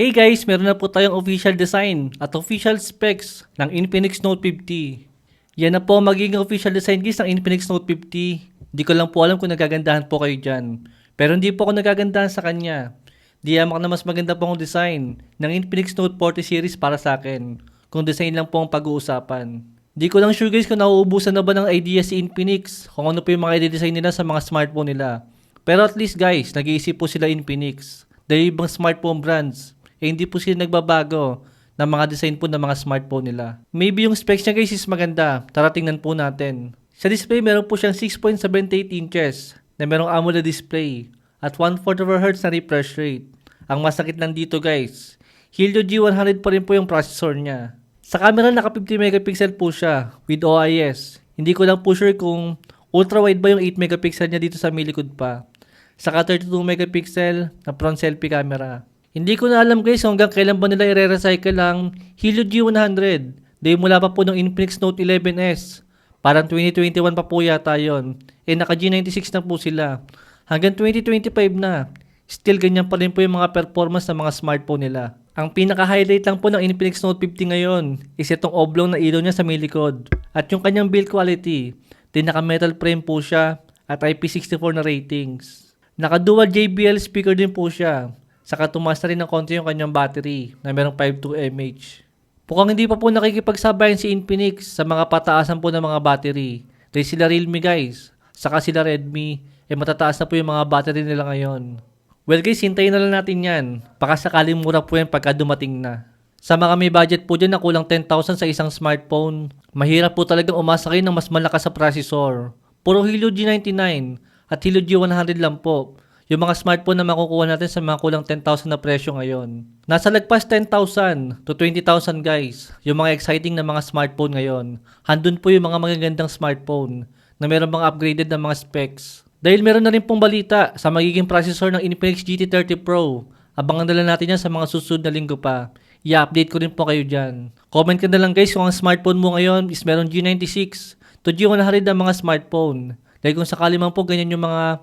Hey guys, meron na po tayong official design at official specs ng Infinix Note 50. Yan na po magiging official design guys ng Infinix Note 50. Di ko lang po alam kung nagagandahan po kayo dyan. Pero hindi po ako nagagandahan sa kanya. Di yamak na mas maganda po ang design ng Infinix Note 40 series para sa akin. Kung design lang po ang pag-uusapan. Di ko lang sure guys kung nauubusan na ba ng idea si Infinix kung ano po yung mga i-design nila sa mga smartphone nila. Pero at least guys, nag-iisip po sila Infinix. Dahil ibang smartphone brands, eh hindi po sila nagbabago ng mga design po ng mga smartphone nila. Maybe yung specs niya guys is maganda. Tara tingnan po natin. Sa display, meron po siyang 6.78 inches na merong AMOLED display at 1/4 of a hertz na refresh rate. Ang masakit lang dito guys, Helio G100 pa rin po yung processor niya. Sa camera, naka 50 megapixel po siya with OIS. Hindi ko lang po sure kung ultra wide ba yung 8 megapixel niya dito sa may pa. Saka 32 megapixel na front selfie camera. Hindi ko na alam guys hanggang kailan ba nila i-recycle ang Helio G100. Dahil mula pa po ng Infinix Note 11S. Parang 2021 pa po yata yon. Eh naka G96 na po sila. Hanggang 2025 na. Still ganyan pa rin po yung mga performance ng mga smartphone nila. Ang pinaka-highlight lang po ng Infinix Note 50 ngayon is itong oblong na ilaw niya sa may. At yung kanyang build quality. Din naka-metal frame po siya at IP64 na ratings. Naka-dual JBL speaker din po siya. Saka tumaas na rin ng konti yung kanyang battery na merong 52 mAh. Mukhang hindi pa po nakikipagsabayan si Infinix sa mga pataasan po ng mga battery. Dahil sila Realme guys, saka sila Redmi, eh matataas na po yung mga battery nila ngayon. Well guys, hintayin na lang natin yan. Baka sakaling mura po yan pagka dumating na. Sa mga may budget po dyan na kulang 10,000 sa isang smartphone, mahirap po talagang umasa kayo ng mas malakas sa processor. Puro Helio G99 at Helio G100 lang po. Yung mga smartphone na makukuha natin sa mga kulang 10,000 na presyo ngayon. Nasa lagpas 10,000 to 20,000 guys. Yung mga exciting na mga smartphone ngayon. Handun po yung mga magagandang smartphone na meron mga upgraded na mga specs. Dahil meron na rin pong balita sa magiging processor ng Infinix GT30 Pro. Abangan na lang natin yan sa mga susunod na linggo pa. I-update ko rin po kayo dyan. Comment ka na lang guys kung ang smartphone mo ngayon is meron G96 to G100 na mga smartphone. Dahil kung sakali man po ganyan yung mga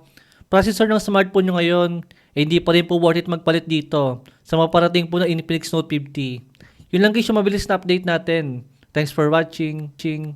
processor ng smartphone nyo ngayon, eh hindi pa rin po worth it magpalit dito sa maparating po ng Infinix Note 50. Yun lang guys yung mabilis na update natin. Thanks for watching. Ching.